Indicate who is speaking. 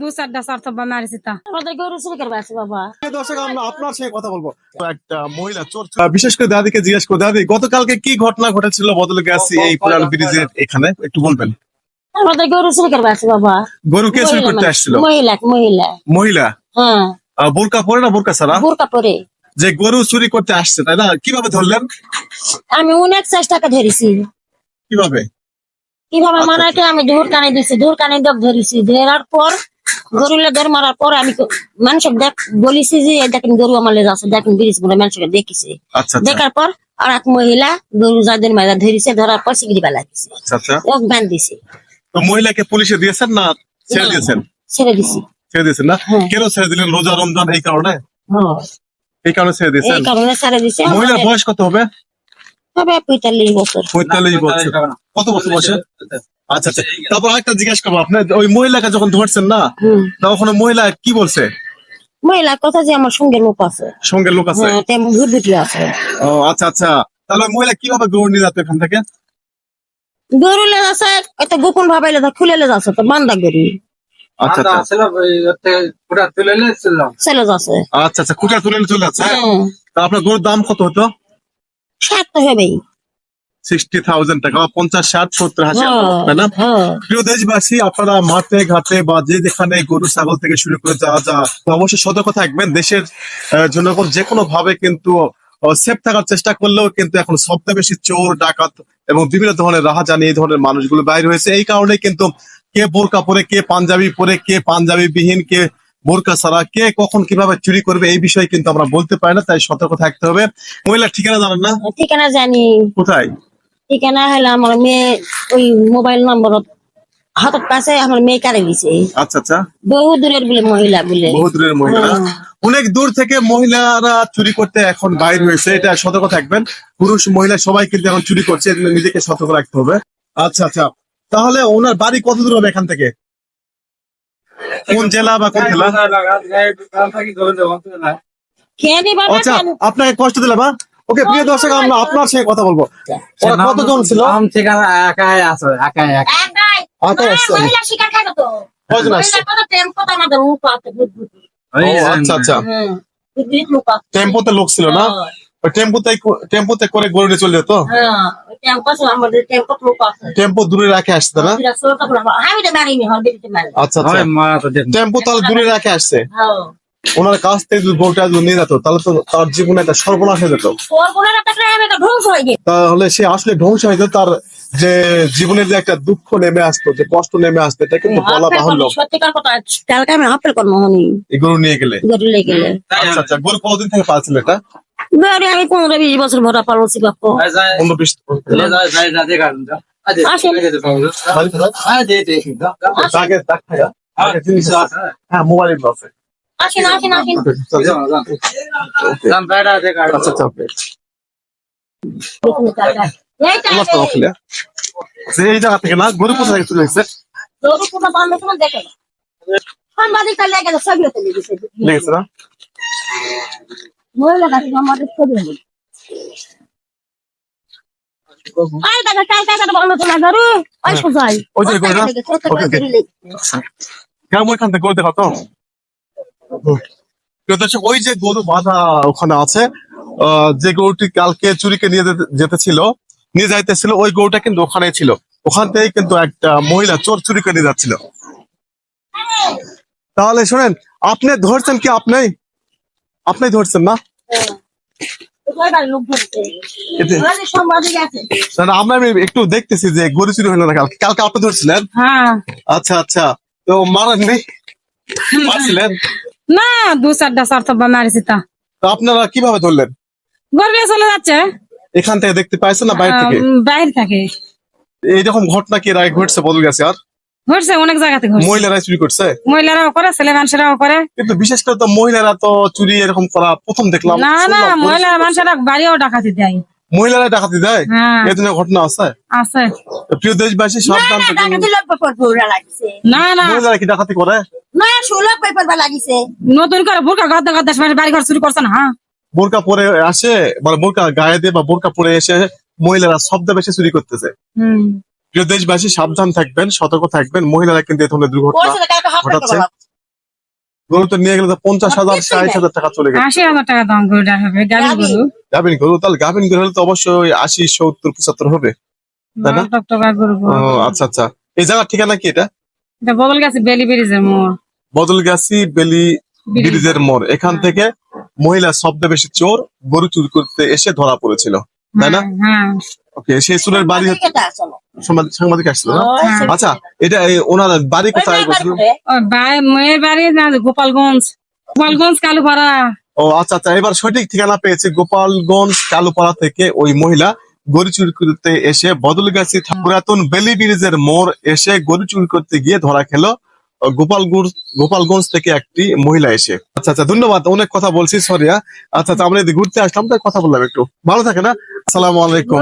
Speaker 1: দু চারটা চার থব্বা মারিছি তা।
Speaker 2: আমাদের গরু চুরি করবে আছে বাবা।
Speaker 3: দর্শক আমরা আপনার সঙ্গে কথা বলব। তো একটা মহিলা চোর বিশেষ করে দাদিকে জিজ্ঞেস করো। দাদি গতকালকে কি ঘটনা ঘটেছিল বদলে গেছে এই পুরান ব্রিজের এখানে? একটু বলবেন।
Speaker 2: আমাদের গরু চুরি করবে আছে বাবা।
Speaker 3: গরু কে চুরি করতে আসছিল?
Speaker 2: মহিলা মহিলা।
Speaker 3: মহিলা?
Speaker 2: হ্যাঁ।
Speaker 3: বোরকা পরে না বোরকা ছাড়া?
Speaker 2: বোরকা পরে।
Speaker 3: যে গরু চুরি করতে আসছে তাই না? কীভাবে ধরলেন?
Speaker 2: আমি অনেক চেষ্টা টাকা ধরেছি।
Speaker 3: কীভাবে?
Speaker 2: কীভাবে মানে আমি দূর কানে দিছি দূর কানে দক ধরেছি। ধরার পর গরুলে ধর মারার পর আমি মানুষকে দেখ বলেছি যে দেখেন গরু আমার লেগে আছে দেখেন ব্রিজগুলো মানুষকে দেখেছি।
Speaker 3: আচ্ছা আচ্ছা।
Speaker 2: দেখার পর আর এক মহিলা গরু যাদের মাঝে ধরেছে ধরার পর সিগড়ি বেলা দিছে।
Speaker 3: আচ্ছা
Speaker 2: ওক
Speaker 3: তো মহিলাকে পুলিশে দিয়েছেন না ছেড়ে দিয়েছেন?
Speaker 2: ছেড়ে দিছি।
Speaker 3: ছেড়ে দিয়েছেন না?
Speaker 2: হ্যাঁ।
Speaker 3: কেন ছেড়ে দিলেন? রোজা রমজান এই কারণে?
Speaker 2: হ্যাঁ।
Speaker 3: এই কারণে ছেড়ে দিয়েছেন?
Speaker 2: এই কারণে ছেড়ে দিছে।
Speaker 3: মহিলার বয়স কত হবে?
Speaker 2: হবে পঁয়তাল্লিশ বছর।
Speaker 3: পঁয়তাল্লিশ বছর। কত বছর বয়সে? আচ্ছা আচ্ছা। তারপর আরেকটা জিজ্ঞাসা করব আপনার ওই মহিলাকে যখন ধরছেন না। তখন মহিলা কি বলছে?
Speaker 2: মহিলা কথা যে আমার সঙ্গে লোক আছে।
Speaker 3: সঙ্গে লোক আছে?
Speaker 2: হ্যাঁ তেমন ঘুরবুটি আছে।
Speaker 3: ও আচ্ছা আচ্ছা। তাহলে মহিলা কীভাবে গরু নিয়ে যাচ্ছে এখান থেকে?
Speaker 2: গরু লে আছে কত গোপন ভাবে লে খুলে লে যাচ্ছে তো বান্দা গরু।
Speaker 3: আচ্ছা আচ্ছা। আচ্ছা আচ্ছা খুঁটা তুলে চলে যাচ্ছে।
Speaker 2: হ্যাঁ।
Speaker 3: তা আপনার গরুর দাম কত হতো?
Speaker 2: ষাট তো হবেই।
Speaker 3: সিক্সটি থাউজেন্ড টাকা বা পঞ্চাশ ষাট সত্তর হাজার
Speaker 2: হ্যাঁ
Speaker 3: না?
Speaker 2: হ্যাঁ।
Speaker 3: প্রিয় দেশবাসী আপনারা মাঠে ঘাটে বা যে যেখানে গরু ছাগল থেকে শুরু করে যা যা অবশ্যই সতর্ক থাকবেন। দেশের আহ, জনগণ যে কোনো ভাবে কিন্তু সেফ থাকার চেষ্টা করলেও কিন্তু এখন সবচেয়ে বেশি চোর ডাকাত এবং বিভিন্ন ধরনের রাহাজানি এই ধরনের মানুষগুলো বাইরে হয়েছে। এই কারণে কিন্তু কে বোরকা পরে কে পাঞ্জাবি পরে কে পাঞ্জাবি বিহীন কে বোরকা ছাড়া কে কখন কীভাবে চুরি করবে এই বিষয়ে কিন্তু আমরা বলতে পারি না তাই সতর্ক থাকতে হবে। মহিলার ঠিকানা জানেন না?
Speaker 2: ঠিকানা জানি।
Speaker 3: কোথায়?
Speaker 2: ঠিকানা হলো আমার মেয়ে ওই মোবাইল নম্বর হাতের কাছে আমার মেয়ে কারে দিছে
Speaker 3: আচ্ছা আচ্ছা
Speaker 2: বহু দূরের বলে মহিলা বলে
Speaker 3: বহু দূরের মহিলা
Speaker 2: হ্যাঁ।
Speaker 3: অনেক দূর থেকে মহিলারা চুরি করতে এখন বাইর হয়েছে এটা সতর্ক থাকবেন পুরুষ মহিলা সবাই কিন্তু এখন চুরি করছে নিজেকে সতর্ক রাখতে হবে আচ্ছা আচ্ছা তাহলে ওনার বাড়ি কত দূর হবে এখান থেকে কোন জেলা বা কোন জেলা আচ্ছা? আপনাকে কষ্ট দিলাম হ্যাঁ ওকে প্রিয় দর্শক আমরা আপনার সঙ্গে কথা বলব ওরা কতজন ছিল
Speaker 4: নাম ঠিকানা একাই আছে একাই একাই
Speaker 2: একাই।
Speaker 3: আচ্ছা,
Speaker 2: মানে
Speaker 3: আচ্ছা।
Speaker 2: মহিলা শিকার খাবে তো।
Speaker 3: কজন আসছে?
Speaker 2: মহিলা কথা টেম্পো তো আমাদের মুখ আছে,
Speaker 3: আচ্ছা আচ্ছা
Speaker 2: হ্যাঁ, আছে।
Speaker 3: টেম্পোতে লোক ছিল না
Speaker 2: হ্যাঁ,
Speaker 3: ওই টেম্পোতে টেম্পোতে করে গরু নিয়ে চলে যেত
Speaker 2: হ্যাঁ, টেম্পো আছে, আমাদের টেম্পো লোক আছে।
Speaker 3: টেম্পো দূরে রাখে আসছে না
Speaker 2: আমি।
Speaker 3: আচ্ছা আচ্ছা
Speaker 4: হয়
Speaker 3: টেম্পো তাহলে দূরে রাখে আসছে
Speaker 2: হ্যাঁ।
Speaker 3: ওনার কাছ থেকে যদি গরুটা যদি নিয়ে যেত তাহলে তো তার জীবনে একটা সর্বনাশ হয়ে যেত
Speaker 2: হয়ে।
Speaker 3: তাহলে সে আসলে ধ্বংস হয়ে যেত তার যে জীবনের যে একটা দুঃখ নেমে আসতো যে কষ্ট নেমে আসতো এটা কিন্তু বলা বাহুল্য
Speaker 2: করব, সত্যিকার কথা, কালকে আমি আপেল করব হনি,
Speaker 3: এই গরু নিয়ে গেলে
Speaker 2: গরু
Speaker 3: আচ্ছা আচ্ছা গরু কতদিন থেকে পালছিল এটা
Speaker 2: আমি পনেরো বিশ বছর ভরা পালছি বাপ্পু
Speaker 3: পনেরো বিশ
Speaker 2: আসেন।
Speaker 3: হ্যাঁ মোবাইল আছে
Speaker 2: আসেন আসেন আসেন
Speaker 3: আচ্ছা আচ্ছা তো ওখানে। আচ্ছা, এই জায়গা থেকে না গরু কোথা থেকে চলে এসেছে
Speaker 2: গরু কোথা বান্ধব কোনো দেখে না। সাংবাদিকটা লেগে গেছে, ছবি তুলে দিছে।
Speaker 3: লেগেছে না
Speaker 2: মহিলা কাছে আমাদের ছবি হলো। আই দাদা, কাই কাই বান্ধব না গরু? ওই সোজাই।
Speaker 3: ওই যে
Speaker 2: করে
Speaker 3: Okay, okay.
Speaker 2: তুলে দিছে।
Speaker 3: কেমন ওইখান থেকে গরু দেখা তো প্রিয় দর্শক, ওই যে গরু বাঁধা ওখানে আছে যে গরুটি কালকে চুরিকে নিয়ে যেতে- যেতেছিল নিয়ে যাইতেছিল ওই গরুটা কিন্তু ওখানে ছিল। ওখান থেকে কিন্তু একটা মহিলা চোর চুরি করে নিয়ে যাচ্ছিল। তাহলে শোনেন আপনি ধরছেন কি আপনি? আপনি ধরছেন না? আমরা আমি একটু দেখতেছি যে গরু চুরি হলো না কালকে। কালকে আপনি ধরছিলেন?
Speaker 1: হ্যাঁ।
Speaker 3: আচ্ছা আচ্ছা। তো মারেন নেই মারছিলেন?
Speaker 1: না দু চারটা চার থব্বা মারিছি তা।
Speaker 3: তো আপনারা কীভাবে ধরলেন?
Speaker 1: গরু নিয়ে চলে যাচ্ছে।
Speaker 3: এখান থেকে দেখতে পাইছেন না বাইরে থেকে?
Speaker 1: বাইরে থাকে।
Speaker 3: এইরকম ঘটনা কি এর আগে ঘটছে বদল গেছে আর?
Speaker 1: ঘটছে অনেক জায়গাতে ঘটছে।
Speaker 3: মহিলারা চুরি করছে?
Speaker 1: মহিলারাও করে ছেলে মানুষেরাও করে।
Speaker 3: কিন্তু বিশেষ করে তো মহিলারা তো চুরি এরকম করা প্রথম দেখলাম
Speaker 1: না না মহিলা মানুষেরা বাড়িও ডাকাতি দেয়।
Speaker 3: মহিলারা ডাকাতি দেয়?
Speaker 1: হ্যাঁ।
Speaker 3: ধরনের ঘটনা আছে?
Speaker 1: আছে।
Speaker 3: প্রিয় দেশবাসী সাবধান।
Speaker 1: না না
Speaker 3: মহিলারা কি ডাকাতি করে?
Speaker 2: ষোলো পেপার বা লাগিছে।
Speaker 1: নতুন করে বুরকা গাদ্দা গাদ্দা বাড়ি ঘর চুরি করছে না হ্যাঁ?
Speaker 3: বোরকা পরে আসে মানে বোরকা গায়ে দিয়ে বা বোরকা পরে এসে মহিলারা শব্দ বেশি চুরি করতেছে।
Speaker 1: হুম।
Speaker 3: প্রিয় দেশবাসী সাবধান থাকবেন সতর্ক থাকবেন। মহিলারা কিন্তু এই ধরনের দুর্ঘটনা ঘটাচ্ছে। গরু তো নিয়ে গেলে তো পঞ্চাশ হাজার ষাট হাজার টাকা চলে গেছে।
Speaker 1: আশি হাজার টাকা দাম গরুটা হবে গাড়ি গরু।
Speaker 3: গাভিন গরু তাহলে গাভিন গরু হলে তো অবশ্যই আশি সত্তর পঁচাত্তর হবে তাই না? আচ্ছা আচ্ছা। এই জায়গার ঠিকানা কি এটা?
Speaker 1: এটা বদল বেলি ব্রিজের মোড়।
Speaker 3: বদলগাছি বেলি ব্রিজের মোড়। এখান থেকে মহিলা শব্দ বেশি চোর গরু চুরি করতে এসে ধরা পড়েছিল তাই না?
Speaker 1: হ্যাঁ
Speaker 3: ওকে সেই চোরের বাড়ি হচ্ছে সাংবাদিক- আসছিল আচ্ছা এটা ওনার বাড়ি কোথায় বলছিল?
Speaker 1: মেয়ের বাড়ি না গোপালগঞ্জ। গোপালগঞ্জ কালুপাড়া।
Speaker 3: ও আচ্ছা আচ্ছা এবার সঠিক ঠিকানা পেয়েছে গোপালগঞ্জ কালুপাড়া থেকে ওই মহিলা। গরু চুরি করতে এসে বদলগাছি পুরাতন বেলি ব্রিজের মোড় এসে গরু চুরি করতে গিয়ে ধরা খেলো। গোপালগঞ্জ গোপালগঞ্জ থেকে একটি মহিলা এসে। আচ্ছা আচ্ছা ধন্যবাদ অনেক কথা বলছি সরিয়া। আচ্ছা আচ্ছা আমরা ঘুরতে আসলাম তাই কথা বললাম একটু। ভালো থাকে না? আসসালামু আলাইকুম।